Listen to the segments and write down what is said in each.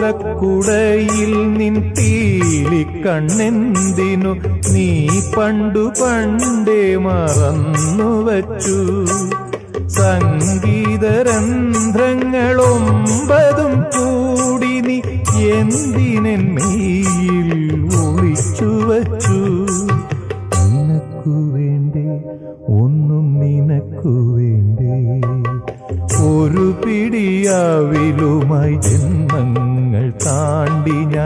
ഓലക്കുടയിൽ നിൻ കണ്ണെന്തിനു നീ പണ്ടു പണ്ടേ മറന്നു വച്ചു സംഗീതരന്ധ്രങ്ങളൊമ്പതും കൂടി നീ എന്തിനെ മെയ്യിൽ ഒളിച്ചു വച്ചു നിനക്കു ഒന്നും നിനക്കു ഒരു പിടിയാവിലുമായി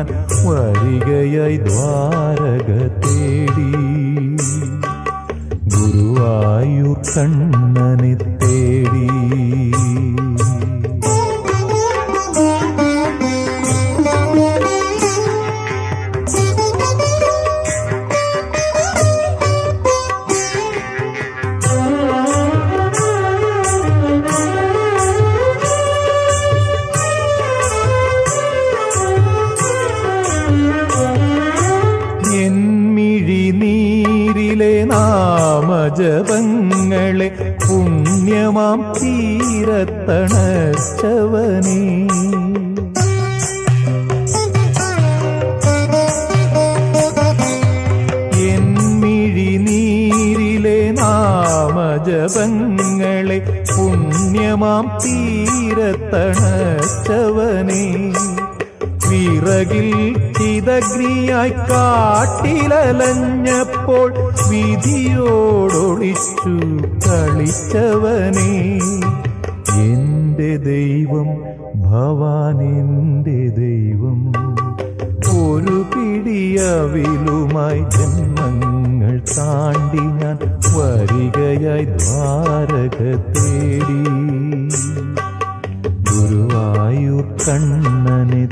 താണ്ടി ഞാൻ വരികയായി ദ്വാരക തേടി ഗുരുവായൂർ നാമജപങ്ങളെ പുണ്യമാം തീരത്തണച്ചവനേ. നീരിലെ നാമജപങ്ങളെ പുണ്യമാം തീരത്തണച്ചവനേ. വിറകിൽ ചിതഗ്നിയായി കാട്ടിലലഞ്ഞപ്പോൾ വിധിയോടൊളിച്ചു കളിച്ചവനേ. എന്റെ ദൈവം ഭവാൻ എന്റെ ദൈവം ഒരു പിടിയവിലുമായി ജന്മങ്ങൾ താണ്ടി ഞാൻ വരികയായി ദ്വാരക തേടി ഗുരുവായൂർ കണ്ണനെ